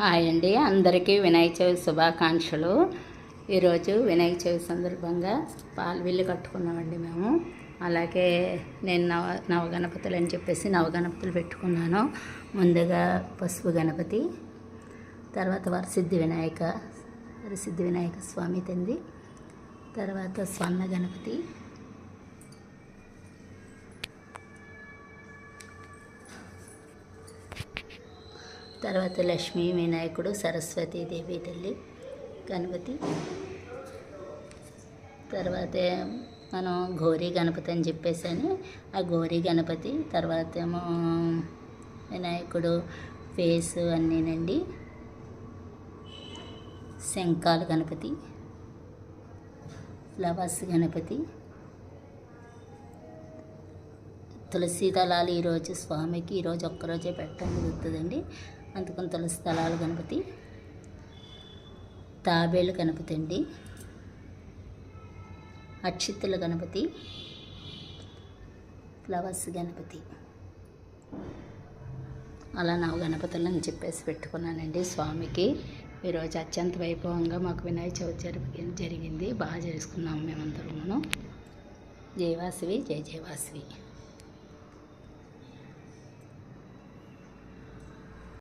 Hi అండి. అందరికీ వినాయక చవితి శుభాకాంక్షలు. ఈరోజు వినాయక చవితి సందర్భంగా పాలవిల్లు కట్టుకున్నామండి మేము. అలాగే నేను నవ నవగణపతులు అని చెప్పేసి నవగణపతులు పెట్టుకున్నాను. ముందుగా పసుపు గణపతి తర్వాత వరసిద్ధి వినాయక వరసిద్ధి వినాయక స్వామి తింది తర్వాత స్వర్ణ గణపతి తర్వాత లక్ష్మీ వినాయకుడు సరస్వతి దేవి తల్లి గణపతి. తర్వాత మనం గౌరీ గణపతి అని చెప్పేసి ఆ గౌరీ గణపతి తర్వాత ఏమో వినాయకుడు ఫేస్ అన్నీనండి. శంఖాల గణపతి ఫ్లవర్స్ గణపతి. తులసి దళాలు ఈరోజు స్వామికి ఈరోజు ఒక్కరోజే పెట్టడం జరుగుతుందండి. అందుకని తులసి గణపతి. తాబేలు గణపతి అండి. అక్షితుల గణపతి. ఫ్లవర్స్ గణపతి. అలా నా గణపతులను చెప్పేసి పెట్టుకున్నానండి స్వామికి. ఈరోజు అత్యంత వైభవంగా మాకు వినాయక చవితి జరిగి జరిగింది. బాగా చేసుకున్నాము మేమందరమును. జయవాసవి జయ జయవాసవి.